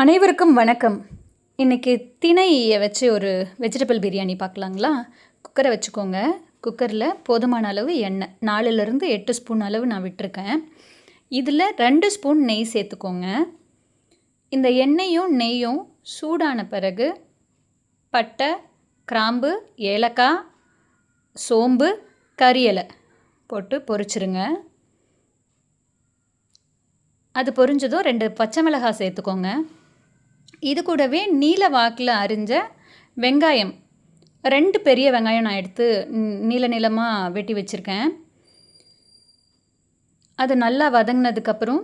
அனைவருக்கும் வணக்கம். இன்றைக்கி திணையை வச்சு ஒரு வெஜிடபிள் பிரியாணி பார்க்கலாங்களா? குக்கரை வச்சுக்கோங்க. குக்கரில் போதுமான அளவு எண்ணெய். நாலுலேருந்து எட்டு ஸ்பூன் அளவு நான் விட்டுருக்கேன். இதில் ரெண்டு ஸ்பூன் நெய் சேர்த்துக்கோங்க. இந்த எண்ணெயும் நெய்யும் சூடான பிறகு பட்டை கிராம்பு ஏலக்காய் சோம்பு கரியலை போட்டு பொரிச்சிருங்க. அது பொரிஞ்சதும் ரெண்டு பச்சை மிளகாய் சேர்த்துக்கோங்க. இது கூடவே நீல வாக்கில் அரிஞ்ச வெங்காயம். ரெண்டு பெரிய வெங்காயம் நான் எடுத்து நீல நீளமாக வெட்டி வச்சுருக்கேன். அது நல்லா வதங்கினதுக்கப்புறம்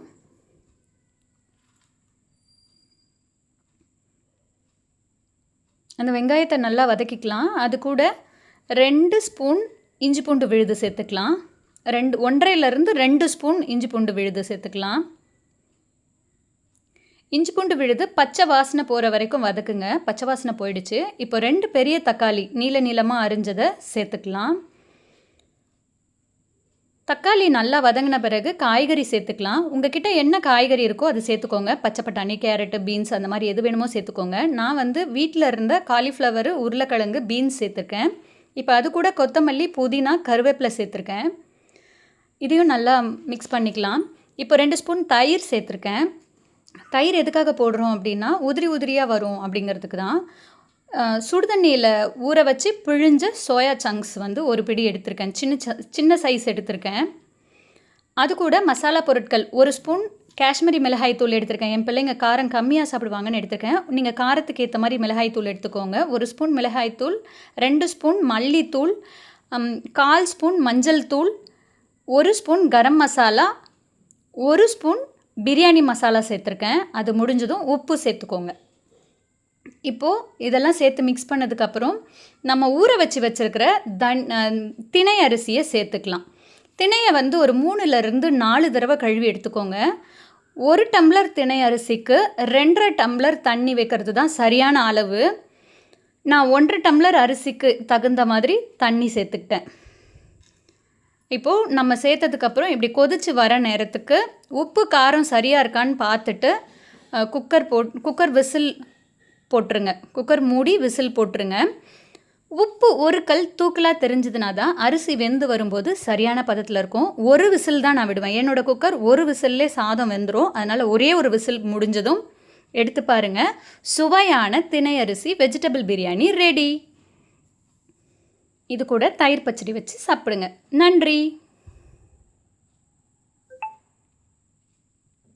அந்த வெங்காயத்தை நல்லா வதக்கிக்கலாம். அது கூட ரெண்டு ஸ்பூன் இஞ்சி பூண்டு விழுது சேர்த்துக்கலாம். ரெண்டு ஒன்றரைலேருந்து ரெண்டு ஸ்பூன் இஞ்சி பூண்டு விழுது சேர்த்துக்கலாம். இஞ்சி பூண்டு விழுது பச்சை வாசனை போகிற வரைக்கும் வதக்குங்க. பச்சை வாசனை போயிடுச்சு. இப்போ ரெண்டு பெரிய தக்காளி நீல நீளமாக அரிஞ்சதை சேர்த்துக்கலாம். தக்காளி நல்லா வதங்கின பிறகு காய்கறி சேர்த்துக்கலாம். உங்ககிட்ட என்ன காய்கறி இருக்கோ அது சேர்த்துக்கோங்க. பச்சை பட்டாணி கேரட்டு பீன்ஸ் அந்த மாதிரி எது வேணுமோ சேர்த்துக்கோங்க. நான் வந்து வீட்டில் இருந்த காலிஃப்ளவர் உருளைக்கிழங்கு பீன்ஸ் சேர்த்துருக்கேன். இப்போ அது கூட கொத்தமல்லி புதினா கருவேப்பிலை சேர்த்துருக்கேன். இதையும் நல்லா மிக்ஸ் பண்ணிக்கலாம். இப்போ ரெண்டு ஸ்பூன் தயிர் சேர்த்துருக்கேன். தயிர் எதுக்காக போடுறோம் அப்படின்னா உதிரி உதிரியாக வரும் அப்படிங்கிறதுக்கு தான். சுடுதண்ணியில் ஊற வச்சு பிழிஞ்ச சோயா சங்க்ஸ் வந்து ஒரு பிடி எடுத்திருக்கேன். சின்ன ச- சின்ன சைஸ் எடுத்திருக்கேன். அது கூட மசாலா பொருட்கள் ஒரு ஸ்பூன் காஷ்மீரி மிளகாய் தூள் எடுத்திருக்கேன். என் பிள்ளைங்க காரம் கம்மியாக சாப்பிடுவாங்கன்னு எடுத்திருக்கேன். நீங்கள் காரத்துக்கு ஏற்ற மாதிரி மிளகாய் தூள் எடுத்துக்கோங்க. ஒரு ஸ்பூன் மிளகாய் தூள் ரெண்டு ஸ்பூன் மல்லித்தூள் கால் ஸ்பூன் மஞ்சள் தூள் ஒரு ஸ்பூன் கரம் மசாலா ஒரு ஸ்பூன் பிரியாணி மசாலா சேர்த்துருக்கேன். அது முடிஞ்சதும் உப்பு சேர்த்துக்கோங்க. இப்போது இதெல்லாம் சேர்த்து மிக்ஸ் பண்ணதுக்கப்புறம் நம்ம ஊற வச்சு வச்சுருக்கிற தன் திணை அரிசியை சேர்த்துக்கலாம். திணையை வந்து ஒரு மூணுலேருந்து நாலு தடவை கழுவி எடுத்துக்கோங்க. ஒரு டம்ளர் திணை அரிசிக்கு ரெண்டரை டம்ளர் தண்ணி வைக்கிறது தான் சரியான அளவு. நான் ஒன்றரை டம்ளர் அரிசிக்கு தகுந்த மாதிரி தண்ணி சேர்த்துக்கிட்டேன். இப்போது நம்ம சேர்த்ததுக்கப்புறம் இப்படி கொதிச்சு வர நேரத்துக்கு உப்பு காரம் சரியாக இருக்கான்னு பார்த்துட்டு குக்கர் போட் குக்கர் விசில் போட்டுருங்க. குக்கர் மூடி விசில் போட்டுருங்க. உப்பு ஒரு கல் தூக்கலாக தெரிஞ்சதுனா தான் அரிசி வெந்து வரும்போது சரியான பதத்தில் இருக்கும். ஒரு விசில் தான் நான் விடுவேன். என்னோடய குக்கர் ஒரு விசில்லே சாதம் வெந்துடும் அதனால் ஒரே ஒரு விசில் முடிஞ்சதும் எடுத்து பாருங்க. சுவையான திணை அரிசி வெஜிடபிள் பிரியாணி ரெடி இது கூட தயிர் பச்சடி வச்சு சாப்பிடுங்க. நன்றி.